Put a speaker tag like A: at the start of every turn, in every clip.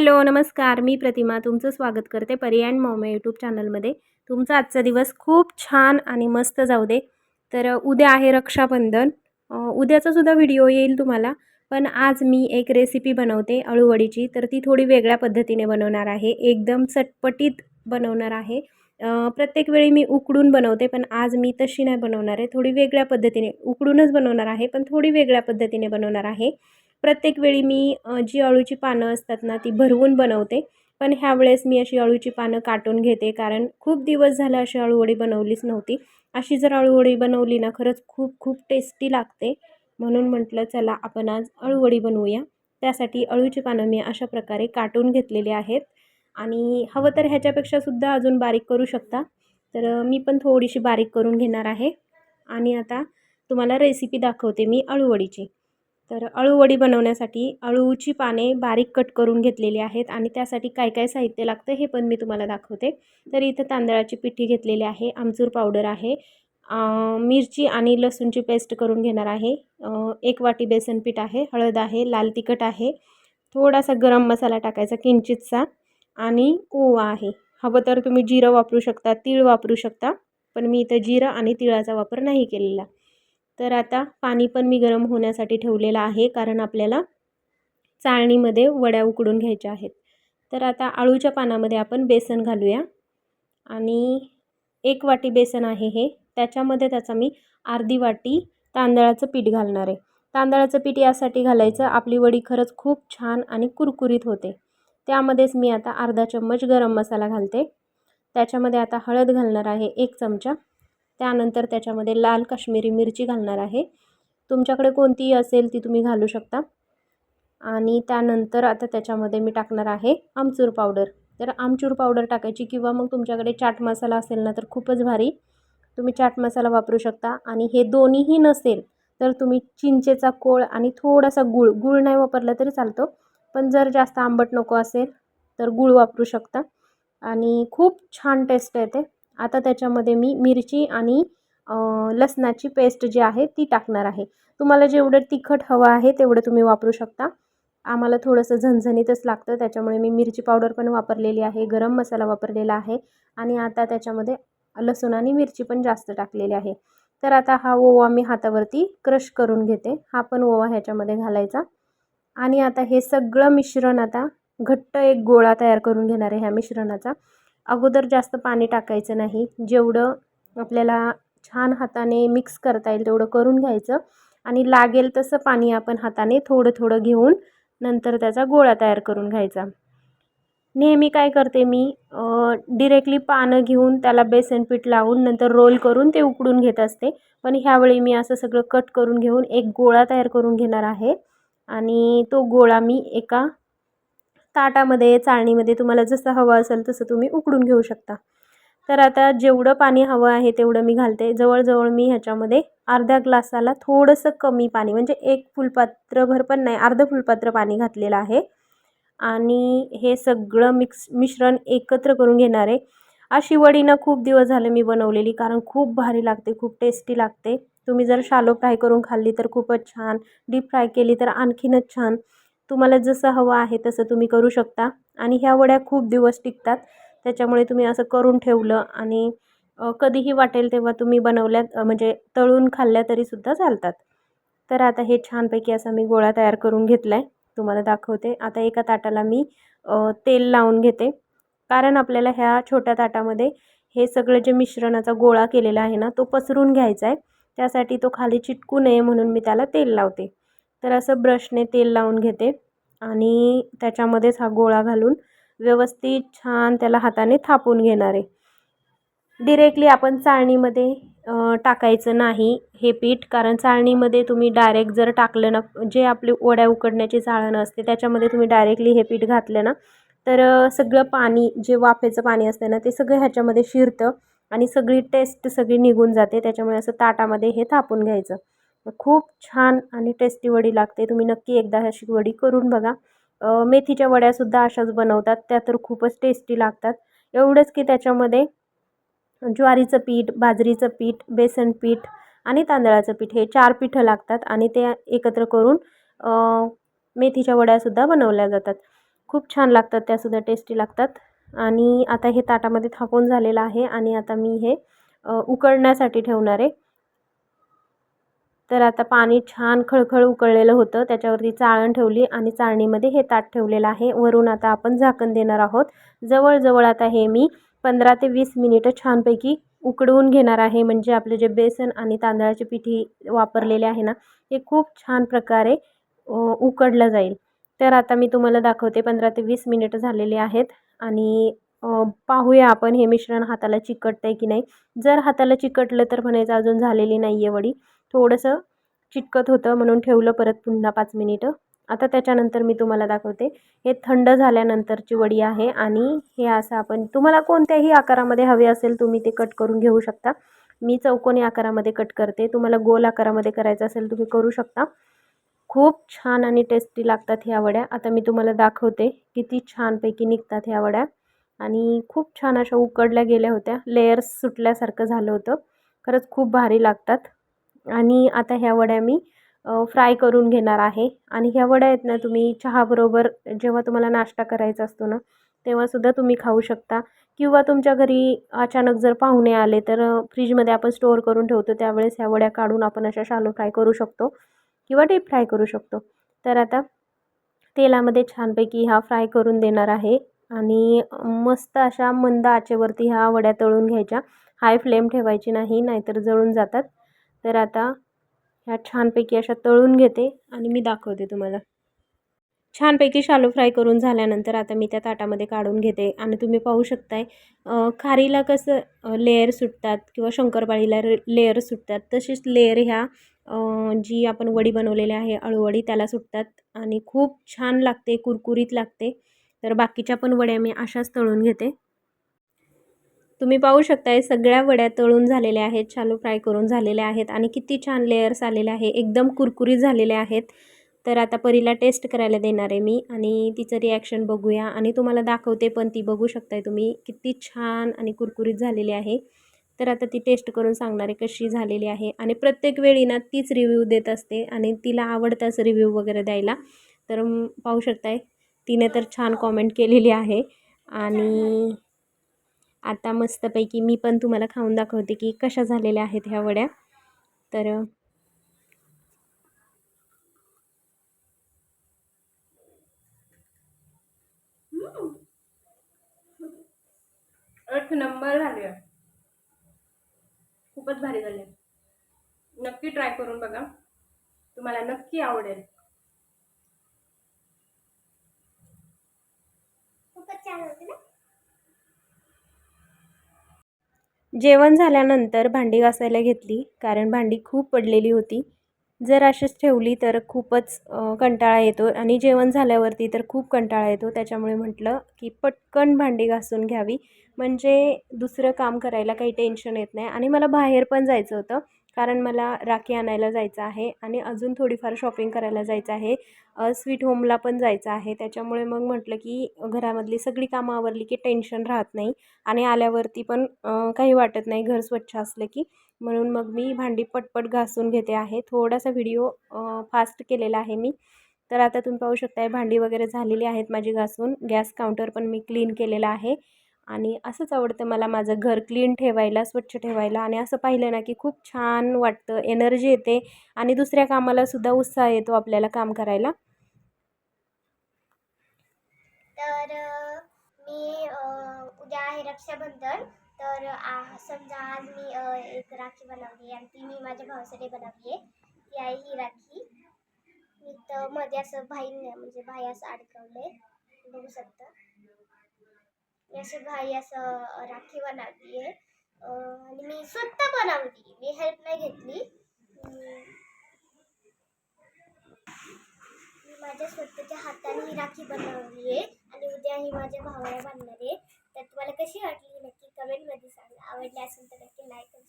A: Hello नमस्कार. मी प्रतिमा तुमचं स्वागत करते परी अँड मॉम यूट्यूब चॅनलमध्ये. तुमचा आजचा दिवस खूप छान आणि मस्त जाऊ दे. तर उद्या आहे रक्षाबंधन. उद्याचा सुद्धा व्हिडिओ येईल तुम्हाला. पण आज मी एक रेसिपी बनवते अळूवडीची. तर ती थोडी वेगळ्या पद्धतीने बनवणार आहे. एकदम चटपटीत बनवणार आहे. प्रत्येक वेळी मी उकडून बनवते पण आज मी तशी नाही बनवणार आहे. थोडी वेगळ्या पद्धतीने उकडूनच बनवणार आहे पण थोडी वेगळ्या पद्धतीने बनवणार आहे. प्रत्येक वेळी मी जी अळूची पानं असतात ना ती भरवून बनवते. पण ह्यावेळेस मी अशी अळूची पानं काटून घेते कारण खूप दिवस झालं अशी अळूवडी बनवलीच नव्हती. अशी जर अळूवडी बनवली ना खरंच खूप खूप टेस्टी लागते. म्हणून म्हटलं चला आपण आज अळूवडी बनवूया. त्यासाठी अळूची पानं मी अशा प्रकारे काटून घेतलेली आहेत. आणि हवं तर ह्याच्यापेक्षा सुद्धा अजून बारीक करू शकता. तर मी पण थोडीशी बारीक करून घेणार आहे. आणि आता तुम्हाला रेसिपी दाखवते मी अळूवडीची. तर अळूवडी बनवण्यासाठी अळूची पाने बारीक कट करून घेतलेली आहेत आणि त्यासाठी काय काय साहित्य लागतं हे पण मी तुम्हाला दाखवते. तर इथं तांदळाची पिठी घेतलेली आहे आमचूर पावडर आहे. मिरची आणि लसूणची पेस्ट करून घेणार आहे. एक वाटी बेसन पीठ आहे हळद आहे लाल तिखट आहे. थोडासा गरम मसाला टाकायचा किंचितसा. आणि ओवा आहे. हवं तर तुम्ही जिरं वापरू शकता तीळ वापरू शकता पण मी इथं जिरं आणि तिळाचा वापर नाही केलेला. तर आता पाणी पण मी गरम होण्यासाठी ठेवलेलं आहे कारण आपल्याला चाळणीमध्ये वड्या उकडून घ्यायच्या आहेत. तर आता आळूच्या पानामध्ये आपण बेसन घालूया. आणि एक वाटी बेसन आहे हे. त्याच्यामध्ये त्याचा मी अर्धी वाटी तांदळाचं पीठ घालणार आहे. तांदळाचं पीठ यासाठी घालायचं. आपली वडी खरंच खूप छान आणि कुरकुरीत होते. त्यामध्येच मी आता अर्धा चम्मच गरम मसाला घालते. त्याच्यामध्ये आता हळद घालणार आहे एक चमचा. त्यानंतर त्याच्यामध्ये लाल काश्मीरी मिरची घालणार आहे. तुमच्याकडे कोणतीही असेल ती तुम्ही घालू शकता. आणि त्यानंतर आता त्याच्यामध्ये मी टाकणार आहे आमचूर पावडर. तर आमचूर पावडर टाकायची किंवा मग तुमच्याकडे चाट मसाला असेल ना तर खूपच भारी. तुम्ही चाट मसाला वापरू शकता. आणि हे दोन्हीही नसेल तर तुम्ही चिंचेचा कोळ आणि थोडासा गुळ गुळ नाही वापरला तरी चालतो. पण जर जास्त आंबट नको असेल तर गुळ वापरू शकता. आणि खूप छान टेस्ट येते आता त्याच्यामध्ये मी मिरची आणि लसणाची पेस्ट जी आहे ती टाकणार आहे. तुम्हाला जेवढं तिखट हवं आहे तेवढं तुम्ही वापरू शकता. आम्हाला थोडंसं झणझणीतच लागतं त्याच्यामुळे मी मिरची पावडर पण वापरलेली आहे गरम मसाला वापरलेला आहे. आणि आता त्याच्यामध्ये लसूण आणि मिरची पण जास्त टाकलेली आहे. तर आता हा ओवा मी हातावरती क्रश करून घेते. हा पण ओवा ह्याच्यामध्ये घालायचा. आणि आता हे सगळं मिश्रण आता घट्ट एक गोळा तयार करून घेणार आहे ह्या मिश्रणाचा. अगोदर जास्त पाणी टाकायचं नाही. जेवढं आपल्याला छान हाताने मिक्स करता येईल तेवढं करून घ्यायचं. आणि लागेल तसं पाणी आपण हाताने थोडं थोडं घेऊन नंतर त्याचा गोळा तयार करून घ्यायचा. नेहमी काय करते मी? डिरेक्टली पानं घेऊन त्याला बेसन पीठ लावून नंतर रोल करून ते उकडून घेत असते. पण ह्यावेळी मी असं सगळं कट करून घेऊन एक गोळा तयार करून घेणार आहे. आणि तो गोळा मी एका ताटामध्ये चाळणीमध्ये तुम्हाला जसं हवं असेल तसं तुम्ही उकडून घेऊ शकता. तर आता जेवढं पाणी हवं आहे तेवढं मी घालते. जवळजवळ मी ह्याच्यामध्ये अर्ध्या ग्लासाला थोडंसं कमी पाणी म्हणजे एक फुलपात्रभर पण नाही अर्धं फुलपात्र पाणी घातलेलं आहे. आणि हे सगळं मिक्स मिश्रण एकत्र करून घेणार आहे. अशी वडी ना खूप दिवस झाले मी बनवलेली कारण खूप भारी लागते खूप टेस्टी लागते. तुम्ही जर शालो फ्राय करून खाल्ली तर खूपच छान. डीप फ्राय केली तर आणखीनच छान. तुम्हाला जसं हवं आहे तसं तुम्ही करू शकता. आणि ह्या वड्या खूप दिवस टिकतात. त्याच्यामुळे तुम्ही असं करून ठेवलं आणि कधीही वाटेल तेव्हा तुम्ही बनवल्यात म्हणजे तळून खाल्ल्या तरीसुद्धा चालतात. तर आता हे छानपैकी असा मी गोळा तयार करून घेतला आहे तुम्हाला दाखवते. आता एका ताटाला मी तेल लावून घेते. कारण आपल्याला ह्या छोट्या ताटामध्ये हे सगळं जे मिश्रणाचा गोळा केलेला आहे ना तो पसरून घ्यायचा आहे त्यासाठी तो खाली चिटकू नये म्हणून मी त्याला तेल लावते. तर असं ब्रशने तेल लावून घेते आणि त्याच्यामध्येच हा गोळा घालून व्यवस्थित छान त्याला हाताने थापून घेणार आहे. डिरेक्टली आपण चाळणीमध्ये टाकायचं नाही हे पीठ कारण चाळणीमध्ये तुम्ही डायरेक्ट जर टाकलं ना जे आपली ओड्या उकडण्याची चाळण असते त्याच्यामध्ये तुम्ही डायरेक्टली हे पीठ घातलं ना तर सगळं पाणी जे वाफेचं पाणी असतं ना ते सगळं ह्याच्यामध्ये शिरतं. आणि सगळी टेस्ट सगळी निघून जाते. त्याच्यामुळे असं ताटामध्ये हे थापून घ्यायचं. खूप छान आणि टेस्टी वडी लागते. तुम्ही नक्की एकदा अशी वडी करून बघा. मेथीच्या वड्यासुद्धा अशाच बनवतात. त्या तर खूपच टेस्टी लागतात. एवढंच की त्याच्यामध्ये ज्वारीचं पीठ बाजरीचं पीठ बेसन पीठ आणि तांदळाचं पीठ हे चार पीठं लागतात आणि ते एकत्र करून मेथीच्या वड्यासुद्धा बनवल्या जातात. खूप छान लागतात. त्यासुद्धा टेस्टी लागतात. आणि आता हे ताटामध्ये थापून झालेलं आहे आणि आता मी हे उकळण्यासाठी ठेवणार आहे. तर आता पाणी छान खळखळ उकळलेलं होतं त्याच्यावरती चाळण ठेवली आणि चाळणीमध्ये हे ताट ठेवलेलं आहे. वरून आता आपण झाकण देणार आहोत. जवळजवळ आता हे मी पंधरा ते वीस मिनिटं छानपैकी उकडवून घेणार आहे. म्हणजे आपले जे बेसन आणि तांदळाची पिठी वापरलेले आहे ना ते खूप छान प्रकारे उकडलं जाईल. तर आता मी तुम्हाला दाखवते पंधरा ते वीस मिनिटं झालेली आहेत. आणि पाहूया आपण हे मिश्रण हाताला चिकटतं आहे की नाही. जर हाताला चिकटलं तर म्हणायचं अजून झालेली नाही आहे वडी. थोडंसं चिटकत होतं म्हणून ठेवलं परत पुन्हा पाच मिनिटं. आता त्याच्यानंतर मी तुम्हाला दाखवते. हे थंड झाल्यानंतरची वडी आहे आणि हे असं आपण तुम्हाला कोणत्याही आकारामध्ये हवे असेल तुम्ही ते कट करून घेऊ शकता. मी चौकोनी आकारामध्ये कट करते. तुम्हाला गोल आकारामध्ये करायचं असेल तुम्ही करू शकता. खूप छान आणि टेस्टी लागतात ह्या वड्या. आता मी तुम्हाला दाखवते किती छानपैकी निघतात ह्या वड्या. आणि खूप छान अशा उकडल्या गेल्या होत्या. लेयर्स सुटल्यासारखं झालं होतं. खरंच खूप भारी लागतात. आणि आता ह्या वड्या मी फ्राय करून घेणार आहे. आणि ह्या वड्या आहेत ना तुम्ही चहाबरोबर जेव्हा तुम्हाला नाश्ता करायचा असतो ना तेव्हासुद्धा तुम्ही खाऊ शकता. किंवा तुमच्या घरी अचानक जर पाहुणे आले तर फ्रीजमध्ये आपण स्टोअर करून ठेवतो. त्यावेळेस ह्या वड्या काढून आपण अशा शालो फ्राय करू शकतो. किंवा डीप फ्राय करू शकतो. तर आता तेलामध्ये छानपैकी ह्या फ्राय करून देणार आहे. आणि मस्त अशा मंद आचेवरती ह्या वड्या तळून घ्यायच्या. हाय फ्लेम ठेवायची नाही नाहीतर जळून जातात. तर आता ह्या छानपैकी अशा तळून घेते आणि मी दाखवते तुम्हाला. छानपैकी शालो फ्राय करून झाल्यानंतर आता मी त्या ताटामध्ये काढून घेते. आणि तुम्ही पाहू शकताय खारीला कसं लेअर सुटतात किंवा शंकरपाळीला लेअर सुटतात तशीच लेअर ह्या जी आपण वडी बनवलेली आहे अळूवडी त्याला सुटतात आणि खूप छान लागते कुरकुरीत लागते. तर बाकीच्या पण वड्या मी अशाच तळून घेते. तुम्ही पाहू शकताय सगळ्या वड्या तळून झालेल्या आहेत शालो फ्राय करून झालेल्या आहेत आणि किती छान लेयर्स आलेले आहे. एकदम कुरकुरीत झालेले आहेत. तर आता परीला टेस्ट करायला देणार आहे मी आणि तिचं रिॲक्शन बघूया आणि तुम्हाला दाखवते पण ती बघू शकताय तुम्ही किती छान आणि कुरकुरीत झालेली आहे. तर आता ती टेस्ट करून सांगणार आहे कशी झालेली आहे. आणि प्रत्येक वेळी ना तीच रिव्ह्यू देत असते आणि तिला आवडताच रिव्ह्यू वगैरे द्यायला. तर पाहू शकताय. तिने तर छान कॉमेंट केलेली आहे. आणि आता मस्तपैकी मी पण तुम्हाला खाऊन दाखवते की कशा झालेल्या आहेत ह्या वड्या. तर एक नंबर झाली. आहे खूपच भारी झाली. नक्की ट्राय करून बघा. तुम्हाला नक्की आवडेल. जेवण झाल्यानंतर भांडी घासायला घेतली कारण भांडी खूप पडलेली होती. जर अशीच ठेवली तर खूपच कंटाळा येतो आणि जेवण झाल्यावरती तर खूप कंटाळा येतो. त्याच्यामुळे म्हटलं की पटकन भांडी घासून घ्यावी. म्हणजे दुसरं काम करायला काही टेन्शन येत नाही. आणि मला बाहेर पण जायचं होतं. कारण मला राखी आणायला जायचं आहे आणि अजून थोडीफार शॉपिंग करायला जायचं आहे. स्वीट होमला पण जायचं आहे. त्याच्यामुळे मग म्हटलं की घरामधली सगळी कामं आवरली की टेन्शन राहत नाही आणि आल्यावरती पण काही वाटत नाही घर स्वच्छ असलं की. म्हणून मग मी भांडी पटपट घासून घेते आहे. थोडासा व्हिडिओ फास्ट केलेला आहे मी. तर आता तुम्ही पाहू शकताय भांडी वगैरे झालेली आहेत माझी घासून. गॅस काउंटर पण मी क्लीन केलेला आहे. आणि असंच आवडतं मला माझं घर क्लीन ठेवायला स्वच्छ ठेवायला. आणि असं पाहिलं ना की खूप छान वाटतं एनर्जी येते आणि दुसऱ्या कामाला सुद्धा उत्साह येतो आपल्याला काम करायला.
B: तर मी उद्या आहे रक्षाबंधन. तर आ- समजा आज मी एक राखी बनवली आणि ती मी माझ्या भावासाठी बनवली आहे. ती आहे ही राखी. मी तर मध्ये असं भाई म्हणजे भाई असं अडकवले बघू शकता. मी भाई असं राखी बनवली आहे आणि मी स्वतः बनवली मी हेल्प नाही घेतली. मी माझ्या स्वतःच्या हाताने ही राखी बनवली आहे आणि उद्या ही माझ्या भावाला बांधणार आहे. तर तुम्हाला कशी वाटली? नक्की कमेंटमध्ये सांगा. आवडली असेल तर नक्की लाईक करू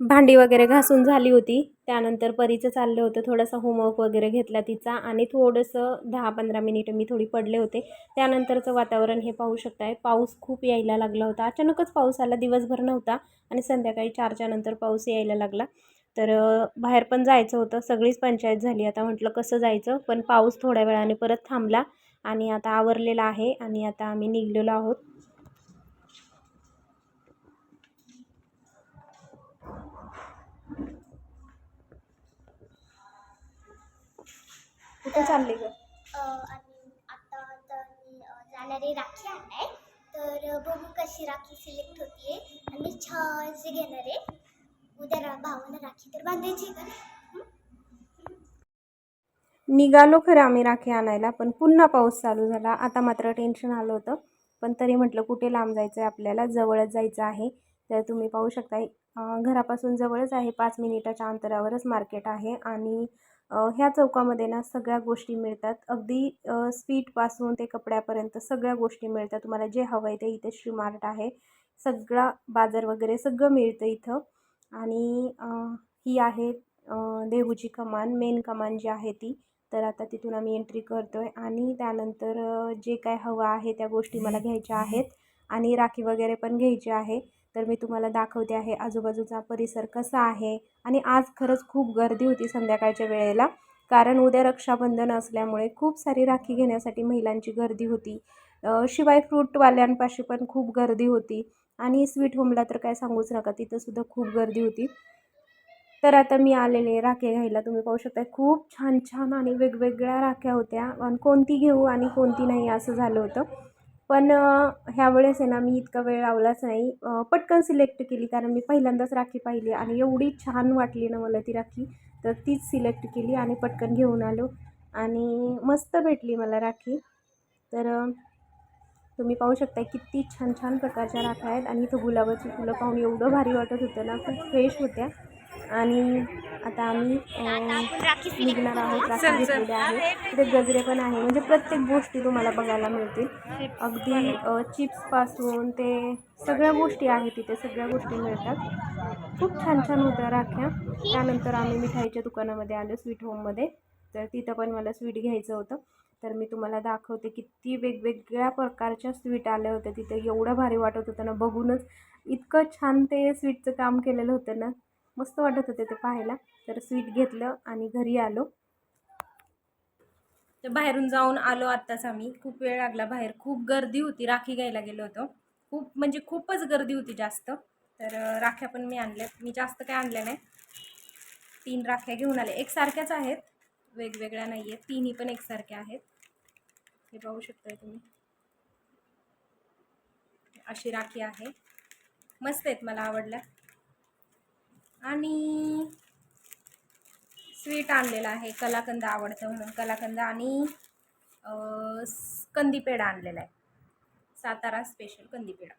A: भांडी वगैरे घासून झाली होती. त्यानंतर परीचं चाललं होतं. थोडासा होमवर्क वगैरे घेतला तिचा आणि थोडंसं दहा पंधरा मिनिटं मी थोडी पडले होते. त्यानंतरचं वातावरण हे पाहू शकताय. पाऊस खूप यायला लागला होता. अचानकच पाऊस आला. दिवसभर नव्हता आणि संध्याकाळी चारच्या नंतर पाऊस यायला लागला. तर बाहेर पण जायचं होतं. सगळीच पंचायत झाली. आता म्हटलं कसं जायचं? पण पाऊस थोड्या वेळाने परत थांबला आणि आता आवरलेला आहे आणि आता आम्ही निघलेलो आहोत. कुठे चालले ग?
B: अ, आणि आता तर मी अ, जाणारी राखी आणलाय तर बघू कशी राखी सिलेक्ट होतीये. आणि मी छानशी घेणार आहे. उद्या रा भावाला राखी तर बांधायची का?
A: निघालो खरं आम्ही राखी आणायला पण पुन्हा पाऊस चालू झाला. आता मात्र टेन्शन आलं होतं. पण तरी म्हटलं कुठे लांब जायचं आहे आपल्याला? जवळच जायचं आहे. तर तुम्ही पाहू शकता अं, घरापासून जवळच आहे. पाच मिनिटाच्या अंतरावरच मार्केट आहे. आणि ह्या चौकामध्ये ना सगळ्या गोष्टी मिळतात. अगदी स्वीटपासून ते कपड्यापर्यंत सगळ्या गोष्टी मिळतात. तुम्हाला जे हवं आहे ते इथे श्रीमार्ट आहे. सगळा बाजार वगैरे सगळं मिळतं इथं. आणि ही आहे देहूची कमान मेन कमान जी आहे ती. तर आता तिथून आम्ही एंट्री करतो आहे आणि त्यानंतर जे काय हवं आहे त्या गोष्टी मला घ्यायच्या आहेत. आणि राखी वगैरे पण घ्यायची आहे. तर मी तुम्हाला दाखवते आहे आजूबाजूचा परिसर कसा आहे. आणि आज खरंच खूप गर्दी होती संध्याकाळच्या वेळेला. कारण उद्या रक्षाबंधन असल्यामुळे खूप सारी राखी घेण्यासाठी महिलांची गर्दी होती. शिवाय फ्रूटवाल्यांपाशी पण खूप गर्दी होती. आणि स्वीट होमला तर काय सांगूच नका तिथंसुद्धा खूप गर्दी होती. तर आता मी आलेले राखे घ्यायला. तुम्ही पाहू शकता खूप छान छान आणि वेगवेगळ्या राख्या होत्या. आणि कोणती घेऊ आणि कोणती नाही असं झालं होतं. पण ह्यावेळेस ह्या वेळेस आहे ना मी इतका वेळ लावलाच नाही. पटकन सिलेक्ट केली कारण मी पहिल्यांदाच राखी पाहिली आणि एवढी छान वाटली ना मला ती राखी. तर तीच सिलेक्ट केली आणि पटकन घेऊन आलो आणि मस्त भेटली मला राखी. तर तुम्ही पाहू शकता किती छान छान प्रकारच्या राख्या आहेत आणि इथं गुलाबाची फुलं पाहून एवढं भारी वाटत होतं ना खूप फ्रेश होत्या. आणि आता आम्ही निघणार आहोत राखी घेतलेले आहे. तिथे गजरे पण आहे. म्हणजे प्रत्येक गोष्टी तुम्हाला बघायला मिळतील. अगदी चिप्सपासून ते सगळ्या गोष्टी आहेत तिथे. सगळ्या गोष्टी मिळतात. खूप छान छान होत्या राख्या. त्यानंतर आम्ही मिठाईच्या दुकानामध्ये आलो स्वीट होममध्ये तर तिथं पण मला स्वीट घ्यायचं होतं. तर मी तुम्हाला दाखवते किती वेगवेगळ्या प्रकारच्या स्वीट आल्या होत्या. तिथे एवढं भारी वाटत होतं ना बघूनच इतकं छान ते स्वीटचं काम केलेलं होतं ना. मस्त वाटत होते ते पाहायला. तर स्वीट घेतलं आणि घरी आलो. तर बाहेरून जाऊन आलो आत्ताच आम्ही. खूप वेळ लागला बाहेर. खूप गर्दी होती. राखी घ्यायला गेलो होतो. खूप म्हणजे खूपच गर्दी होती जास्त. तर राख्या पण मी आणल्या. मी जास्त काय आणल्या नाही. तीन राख्या घेऊन आले. एकसारख्याच आहेत. वेगवेगळ्या नाही आहेत तिन्ही पण एकसारख्या आहेत. हे पाहू शकताय तुम्ही. अशी राखी आहे. मस्त आहेत. मला आवडल्या. आणि स्वीट आणलेलं आहे. कलाकंद आवडतं म्हणून. कलाकंद आणि कंदीपेढा आणलेला आहे. सातारा स्पेशल कंदीपेढा.